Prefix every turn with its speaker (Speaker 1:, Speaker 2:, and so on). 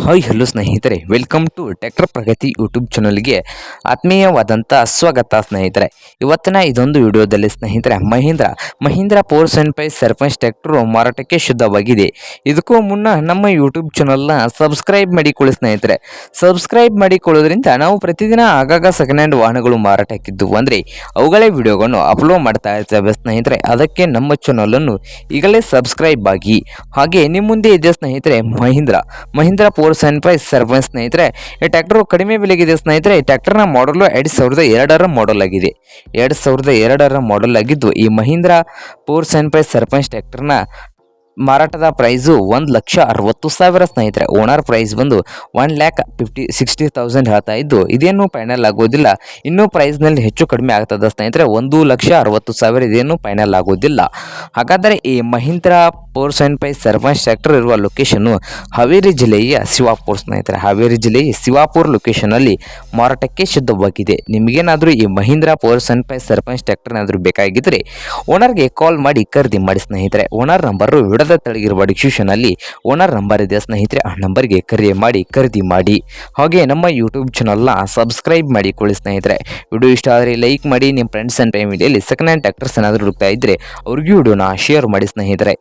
Speaker 1: Hi hello ಸ್ನೇಹಿತರೆ. Welcome to tractor Pragati YouTube ಚಾನಲ್ಗೆ ಆತ್ಮೀಯವಾದಂಥ ಸ್ವಾಗತ ಸ್ನೇಹಿತರೆ. ಇವತ್ತಿನ ಇದೊಂದು ವಿಡಿಯೋದಲ್ಲಿ ಸ್ನೇಹಿತರೆ, Mahindra Mahindra four seven five Sarpanch tractor ಮಾರಾಟಕ್ಕೆ ಶುದ್ಧವಾಗಿದೆ. ಇದಕ್ಕೂ ಮುನ್ನ ನಮ್ಮ ಯೂಟ್ಯೂಬ್ ಚಾನಲ್ನ ಸಬ್ಸ್ಕ್ರೈಬ್ ಮಾಡಿಕೊಳ್ಳಿ ಸ್ನೇಹಿತರೆ. ಸಬ್ಸ್ಕ್ರೈಬ್ ಮಾಡಿಕೊಳ್ಳೋದ್ರಿಂದ ನಾವು ಪ್ರತಿದಿನ ಆಗಾಗ ಸೆಕೆಂಡ್ ಹ್ಯಾಂಡ್ ವಾಹನಗಳು ಮಾರಾಟಕ್ಕಿದ್ದು. ಅಂದರೆ ಅವುಗಳೇ ವಿಡಿಯೋಗಳನ್ನು ಅಪ್ಲೋಡ್ ಮಾಡ್ತಾ ಇರ್ತೇವೆ ಸ್ನೇಹಿತರೆ. ಅದಕ್ಕೆ ನಮ್ಮ ಚಾನಲನ್ನು ಈಗಲೇ ಸಬ್ಸ್ಕ್ರೈಬ್ ಆಗಿ. ಹಾಗೆ ನಿಮ್ಮ ಮುಂದೆ ಇದೆ ಸ್ನೇಹಿತರೆ, Mahindra. Mahindra four seven five Sarpanch ಸ್ನೇಹಿತರೆ. ಈ ಟ್ರ್ಯಾಕ್ಟರ್ ಕಡಿಮೆ ಬೆಲೆಗಿದೆ ಸ್ನೇಹಿತರೆ. ಈ ಟ್ಯಾಕ್ಟರ್ನ ಮಾಡಲು ಎರಡು ಸಾವಿರದ ಎರಡರ ಮಾಡಲ್ ಆಗಿದೆ. ಎರಡು ಸಾವಿರದ ಎರಡರ ಮಾಡಲ್ ಆಗಿದ್ದು, ಈ Mahindra four seven five Sarpanch ಟ್ಯಾಕ್ಟರ್ನ ಮಾರಾಟದ ಪ್ರೈಸು ಒಂದು ಲಕ್ಷ ಅರವತ್ತು ಸಾವಿರ ಸ್ನೇಹಿತರೆ. ಓನರ್ ಪ್ರೈಸ್ ಬಂದು one lakh fifty sixty thousand ಹೇಳ್ತಾ ಇದ್ದು, ಇದೇನು ಫೈನಲ್ ಆಗೋದಿಲ್ಲ. ಇನ್ನೂ ಪ್ರೈಸ್ನಲ್ಲಿ ಹೆಚ್ಚು ಕಡಿಮೆ ಆಗ್ತದೆ ಸ್ನೇಹಿತರೆ. ಒಂದು ಲಕ್ಷ ಅರವತ್ತು ಸಾವಿರ ಇದೇನು ಫೈನಲ್ ಆಗೋದಿಲ್ಲ. ಹಾಗಾದರೆ ಈ Mahindra four seven five Sarpanch sector ಇರುವ ಲೊಕೇಶನ್ನು ಹಾವೇರಿ ಜಿಲ್ಲೆಯ ಶಿವಾಪುರ ಸ್ನೇಹಿತರೆ. ಹಾವೇರಿ ಜಿಲ್ಲೆಯ ಶಿವಾಪುರ ಲೊಕೇಶನಲ್ಲಿ ಮಾರಾಟಕ್ಕೆ ಸಿದ್ಧವಾಗಿದೆ ನಿಮಗೇನಾದರೂ ಈ Mahindra four seven five Sarpanch tractor ಏನಾದರೂ ಬೇಕಾಗಿದ್ದರೆ ಓನರ್ಗೆ ಕಾಲ್ ಮಾಡಿ ಖರೀದಿ ಮಾಡಿ ಸ್ನೇಹಿತರೆ. ಓನರ್ ನಂಬರು ವಿಡದ ತೆಳಗಿರುವ ಡಿಸ್ಕ್ರಿಪ್ಷನಲ್ಲಿ ಓನರ್ ನಂಬರ್ ಇದೆ ಸ್ನೇಹಿತರೆ. ಆ ನಂಬರ್ಗೆ ಕರೆ ಮಾಡಿ ಖರೀದಿ ಮಾಡಿ. ಹಾಗೆ ನಮ್ಮ ಯೂಟ್ಯೂಬ್ ಚಾನಲ್ನ ಸಬ್ಸ್ಕ್ರೈಬ್ ಮಾಡಿಕೊಳ್ಳಿ ಸ್ನೇಹಿತರೆ. ವಿಡಿಯೋ ಇಷ್ಟ ಆದರೆ ಲೈಕ್ ಮಾಡಿ ನಿಮ್ಮ ಫ್ರೆಂಡ್ಸ್ ಆ್ಯಂಡ್ ಫ್ಯಾಮಿಲಿಯಲ್ಲಿ ಸೆಕೆಂಡ್ ಹ್ಯಾಂಡ್ ಟ್ಯಾಕ್ಟರ್ಸ್ ಏನಾದರೂ ಹುಡುಕ್ತಾ ಇದ್ದರೆ ಅವ್ರಿಗೂ ವಿಡಿಯೋನ ಶೇರ್ ಮಾಡಿ ಸ್ನೇಹಿತರೆ.